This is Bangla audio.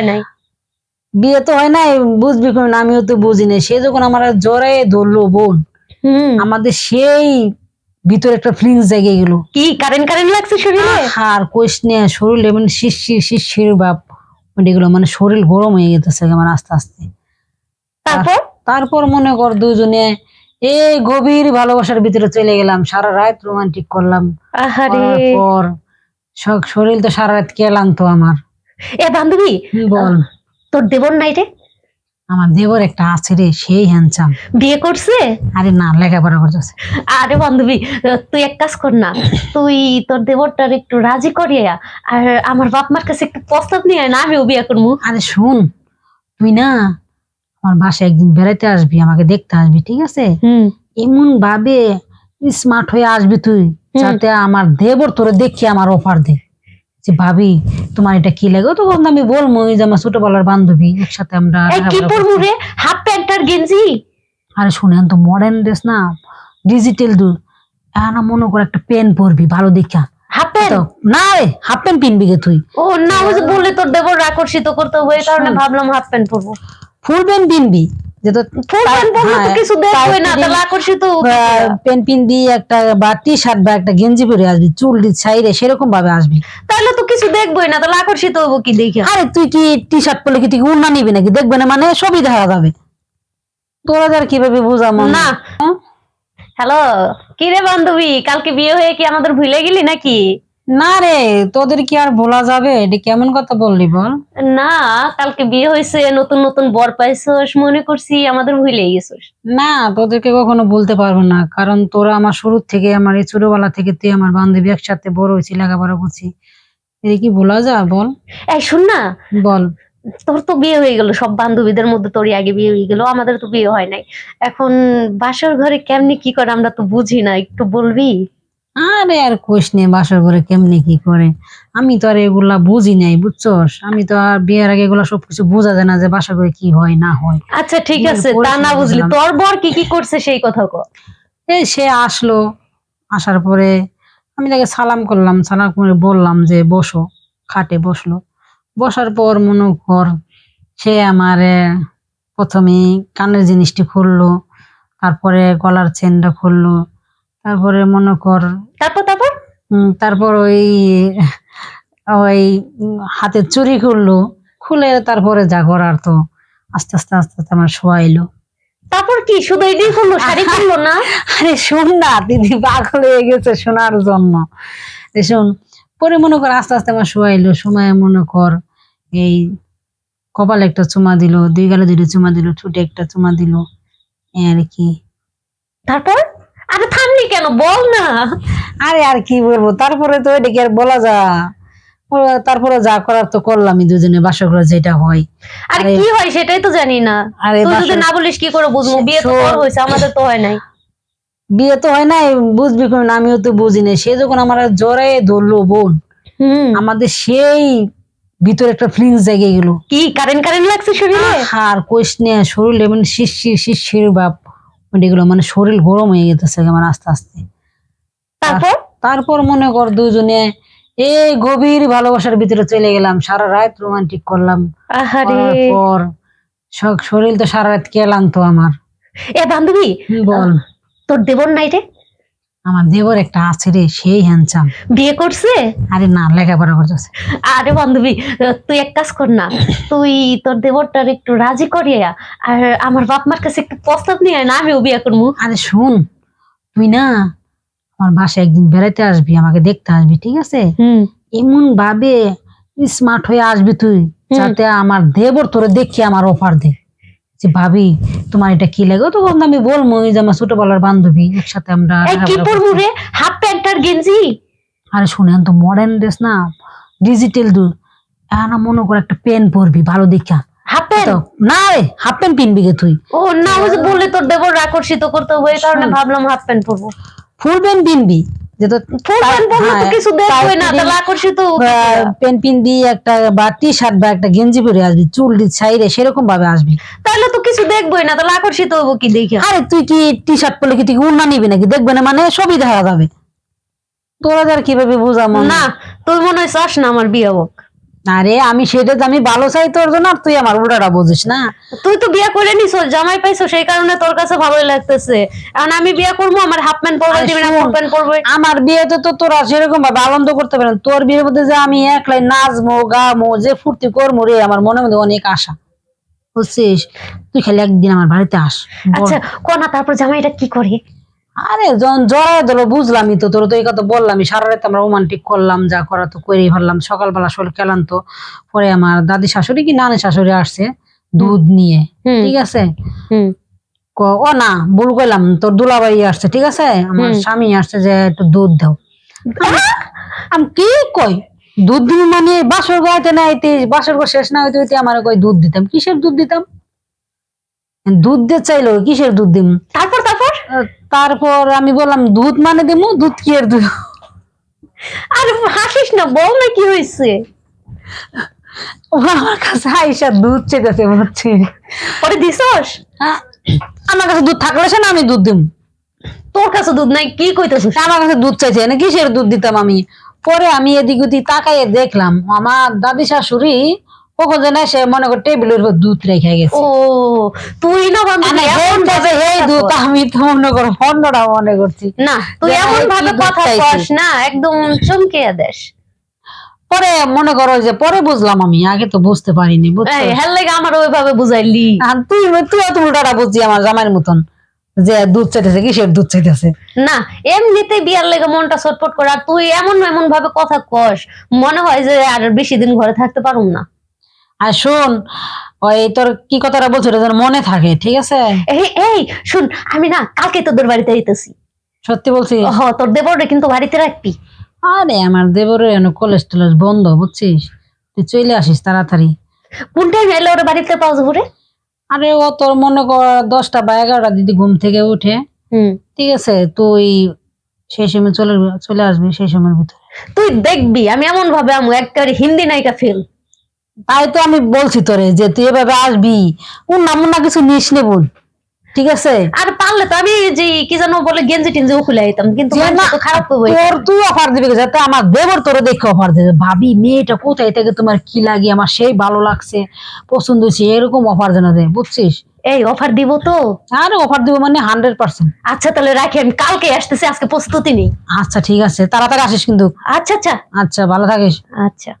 হয় নাই? বিয়ে তো হয় নাই বুঝবি কোন আমিও তো বুঝি না সে যখন আমার জোরে ধরলো বোন আমাদের সেই ভিতরে একটা ফিলিংস জেগে গেল। কি কারেন্ট কারেন্ট লাগছে শরীরে? আর কোষ নিয়ে শরীরে মানে শিরশির শিরশির বাপ এগুলো মানে শরীর গরম হয়ে গেতেছে আমার আস্তে আস্তে। তারপর? তারপর মনে কর দুজনে এই গভীর ভালোবাসার ভিতরে চলে গেলাম। সারা রাত রোমান্টিক করলাম। পর শরীর তো সারা রাত কেলাম তো আমার। এ বান্ধবী বল? তোর দেবর নাই রে? আমার দেবর একটা আছে রে সেই হ্যান্ডসাম বিয়ে করছে? আরে না লেখাপড়া করতেছে। আরে বান্ধবী তুই এক কাজ কর না তুই তোর দেবরটার একটু রাজি করিয়া আর আমার বাপ মার কাছে একটু প্রস্তাব নিয়ে না আমিও বিয়ে করব। আরে শুন তুই না আমার বাসায় একদিন বেড়াইতে আসবি আমাকে দেখতে আসবি ঠিক আছে? হুম। এমন ভাবে স্মার্ট হয়ে আসবি তুই যাতে আমার দেবর তোরে দেখি আমার অফার দে। যে ভাবি তোমার এটা কি লাগে? তো বলতো আমি বলব যে আমার ছোটবেলার বান্ধবী একসাথে আমরা কি পরবো রে হাফ প্যান্ট আর গেঞ্জি? আরে শুনে তো মডার্ন ড্রেস না ডিজিটাল দু না মনে করে একটা পেন পরবি ভালো দেখা। Half pant? না রে হাফ প্যান্ট পিনবি গে তুই। ও না বললে তোর দেবর আকর্ষিত করতে হবে কারণে ভাবলাম হাফ প্যান্ট পরবো। ফুল প্যান্ট পিনবি। যে তো ফুল প্যান্ট পরলে তো কিছু দেখবে না তাহলে আকর্ষিত হবে কিনা? প্যান্ট পিনবি একটা বা টি শার্ট বা একটা গেঞ্জি পরে আসবি চুল সাইডে সেরকম ভাবে আসবি। তাহলে তো কিছু দেখবোই না তাহলে আকর্ষিত হব কি দেখে? আরে তুই কি টি শার্ট পরলে কি তুই উন্না নিবি নাকি? দেখবে না মানে সবই দেখা যাবে। তোরা আর কীভাবে বুঝাম না। হ্যালো কি রে বান্ধবী কালকে বিয়ে হয়ে কি আমাদের ভুলে গেলি নাকি? না রে তোদের কি আর বলা যাবে? এটা কেমন কথা বললি বল? না কালকে বিয়ে হয়েছে নতুন নতুন বর পাইছস মনে করছি আমাদের ভুলে গেছস। না তোদেরকে কখনো বলতে পারব না কারণ তোরা আমার শুরু থেকে আমার এই ছোটবেলা থেকে তুই আমার বান্ধবী একসাথে বড় হয়েছি লেখাপড়া করছি। এটা কি বলা যায় বল? এই শুন না। বল। তোর তো বিয়ে হয়ে গেল সব বান্ধবীদের মধ্যে তোরই আগে বিয়ে হয়ে গেল আমাদের তো বিয়ে হয় নাই। এখন বাসর ঘরে কেমনি কি করে আমরা তো বুঝি না একটু বলবি? আরে আর কোষ নে বাসর করে কেমনে কি করে? আমি তো আর এগুলা বুঝি নাই বুঝছস? আমি তো আর বিয়ের আগে এগুলা সবকিছু বোঝা যায় না যে বাসা করে কি হয় না হয়। আচ্ছা ঠিক আছে তা না বুঝলি। তোর বর কি কি করছে সেই কথা কো এই সে আসলো আসার পরে আমি তাকে সালাম করলাম সালাম করে বললাম যে বসো খাটে বসল। বসার পর মনে কর সে আমার প্রথমে কানের জিনিসটি খুললো তারপরে গলার চেনটা খুললো তারপরে মনে কর তারপর তারপর? তারপর ওই ওই হাতের চুরি করল খুলে তারপরে যা করার তো আস্তে আস্তে আস্তে আস্তে আমার শোয়াইলো তারপর কি? শুধু এটাই করল শাড়ি খুললো না? আরে শোন না দিদি পাগল হয়ে গেছে শোনার জন্য। শোন পরে মনে কর আস্তে আস্তে আমার শোয়াইলো সময় মনে কর এই কপালে একটা চুমা দিল দুই গালে দুটো চুমা দিল ঠুটে একটা চুমা দিল আর কি। তারপর? কেন? বল না। আরে আর কি বলব? তারপরে তো এটা কি আর বলা যা। তারপরে যা করার তো করলামই দুজনে বাসা করে যেটা হয়। আরে কি হয় সেটাই তো জানি না। আরে তুই যদি না বলিস কি করে বুঝব? বিয়ে তো। তোর হয়েছে আমাদের তো হয় নাই। বিয়ে তো হয় নাই বুঝবি কোন আমিও তো বুঝি না সে যখন আমার জোরে ধরলো বোন হুম। আমাদের সেই ভিতরে একটা ফিলিংস জেগে গেল। কি কারেন্ট কারেন্ট লাগছে শরীরে? আর কোষ নিয়ে শরীরে মানে শিরশির শিরশির বাপ। এগুলো মানে শরীর গরম হয়ে যেতেছে মানে আস্তে আস্তে। তারপর? তারপর মনে কর দুজনে এই গভীর ভালোবাসার ভিতরে চলে গেলাম সারা রাত রোমান্টিক করলাম। পর শরীর তো সারা রাত কেলাম তো আমার। এ বান্ধবী বল। তোর দেবর নাই রে? আমার দেবর একটা আছে রে সেই হ্যান্ডসাম বিয়ে করছে? আরে না লেখাপড়া করতেছে। আরে বান্ধবী তুই এক কাজ কর না তুই তোর দেবরটার একটু রাজি করিয়া আর আমার বাপ মার কাছে একটু প্রস্তাব নিয়ে না আমিও বিয়ে করব। আরে শুন তুই না আমার বাসায় একদিন বেড়াইতে আসবি আমাকে দেখতে আসবি ঠিক আছে? হুম। এমন ভাবে স্মার্ট হয়ে আসবি তুই যাতে আমার দেবর তোরে দেখি আমার অফার দে। যে ভাবি তোমার এটা কি লাগে? তো বলতো আমি বলব যে আমার ছোটবেলার বান্ধবী একসাথে আমরা কি পরবো রে? হাফ প্যান্ট আর গেঞ্জি? আরে শুনেন তো মডার্ন ড্রেস না ডিজিটাল দু না মনে করে একটা পেন পরবি ভালো দেখা। Half pant? না রে হাফ প্যান্ট পিনবি গে তুই। ও না বললে তোর দেবর আকর্ষিত করতে হবে এই কারণে ভাবলাম হাফ প্যান্ট পরবো। ফুল প্যান্ট পিনবি। যে তো ফুল প্যান্ট পরলে তো কিছু দেখবে না তাহলে আকর্ষিত হবে কিনা? পেন পিনবি একটা বা টি শার্ট বা একটা গেঞ্জি পরে আসবি চুল ছাইরে সেরকম ভাবে আসবি। তাহলে তো কিছু দেখবোই না তাহলে আকর্ষিত হব কি দেখে? আরে তুই কি টি শার্ট পরলে কি তুই উন্না নিবি নাকি? দেখবে না মানে সবই দেখা যাবে। তোরা আর কীভাবে বুঝাবো না তুই মনে হয় চাস না আমার বিয়ে হোক? আরে আমি সেটা তো আমি ভালো চাই তোর জন্য আর তুই আমার উল্টাটা বুঝিস না। তুই তো বিয়ে করে নিছ জামাই পাইছো সেই কারণে তোর কাছে ভালোই লাগতেছে। এখন আমি বিয়ে করব আমার হাফ প্যান্ট পরবে দিবি না ফুল প্যান্ট পরবে। আমার বিয়েতে তো তোরা সেরকম ভাবে আনন্দ করতে পারেন তোর বিয়ের মধ্যে যে আমি একলাই নাচবো গামো যে ফুর্তি করব রে আমার মনের মধ্যে অনেক আশা। বুঝছিস? তুই খালি একদিন আমার বাড়িতে আস। আচ্ছা কোনা তারপর জামাইটা কি করে? আরে যখন জড়ায় দিল বুঝলামই তো তোর তো এই কথা বললামই। সারা রাত আমরা রোমান্টিক করলাম যা করা তো করেই ফেললাম। সকালবেলা শরীর তো পরে আমার দাদি শাশুড়ি কি নানি শাশুড়ি আসছে দুধ নিয়ে ঠিক আছে? ও না ভুল কইলাম তোর দুলাবাই আসছে ঠিক আছে? আমার স্বামী আসছে যে একটু দুধ দাও। আমি- কি কই? দুধ দিবি মানে বাসর গাইতে না আইতে বাসর ঘর শেষ না হইতে হইতে আমার কই দুধ দিতাম? কিসের দুধ দিতাম? দুধ দিয়ে চাইলো কিসের দুধ দিম? তারপর তারপর? তারপর আমি বললাম দুধ মানে দিমু দুধ কি এর দুধ আরে হাসিস না বল না কি হয়েছে আমার কাছে আইসা দুধ চেয়েছে বুঝছি। পরে দিছস? আমার কাছে দুধ থাকলে সে না আমি দুধ দিম। তোর কাছে দুধ নাই কি কইতেছিস? আমার কাছে দুধ চাইছে না কিসের দুধ দিতাম আমি? পরে আমি এদিক ওদিক তাকাইয়ে দেখলাম আমার দাদি শাশুড়ি কখন যেন সে মনে কর টেবিলের উপর দুধ রেখে গেছে। ও তুই না বান্ধবী এমন হেন ভাবে এই দুধ আমি তো মনে করো মনে করছি। না তুই এমন ভাবে কথা কস না একদম চমকে দেশ পরে মনে করো যে পরে বুঝলাম আমি আগে তো বুঝতে পারিনি বুঝছ? হ্যাঁ লাগে আমার ওইভাবে বুঝাইলি। আর তুই তুই তো উল্টাটা বুঝছি আমার জামাইয়ের মতন যে দুধ চাইতেছে কিসের দুধ চাইতেছে? না এমনিতে বিয়ার লেগে মনটা ছটফট করে আর তুই এমন এমন ভাবে কথা কস মনে হয় যে আর বেশি দিন ঘরে থাকতে পারুম না। আর শোন ওই তোর কি কথাটা বলছো যেন মনে থাকে ঠিক আছে? এই এই শুন আমি না কালকে তোদের বাড়িতে আইতেছি। সত্যি বলছি হ তোর দেবরে কিন্তু বাড়িতে রাখবি। আরে আমার দেবরের এন কলেজ টলেজ বন্ধ বুঝছিস? তুই চলে আসিস তাড়াতাড়ি। কোন টাইমে এলে ওরা বাড়িতে পাওয়া যাব রে? আরে ও তোর মনে কর দশটা বা এগারোটা দিদি ঘুম থেকে উঠে হুম। ঠিক আছে? তুই সেই সময় চলে চলে আসবি সেই সময়ের ভিতরে। তুই দেখবি আমি এমন ভাবে আমু একেবারে হিন্দি নায়িকা ফিল তাই তো আমি বলছি তোরে যে তুই এভাবে আসবি। উন্না মুন্না কিছু নিস নে বোন। ঠিক আছে? আর পারলে তো আমি যে কি জানো বলে গেঞ্জি টেঞ্জি খুলে আইতাম কিন্তু খারাপ তোর তুই অফার দিবি যাতে আমার দেবর তোরে দেখে অফার দেবে ভাবি মেয়েটা কোথায় থেকে তোমার কি লাগে? আমার সেই ভালো লাগছে পছন্দ হয়েছে এরকম অফার যেন দেয় বুঝছিস? এই অফার দিব তো। আরে অফার দিব মানে হান্ড্রেড পার্সেন্ট আচ্ছা তাহলে রাখি আমি কালকে আসতেছি আজকে প্রস্তুতি নেই। আচ্ছা ঠিক আছে তাড়াতাড়ি আসিস কিন্তু। আচ্ছা আচ্ছা। আচ্ছা ভালো থাকিস। আচ্ছা।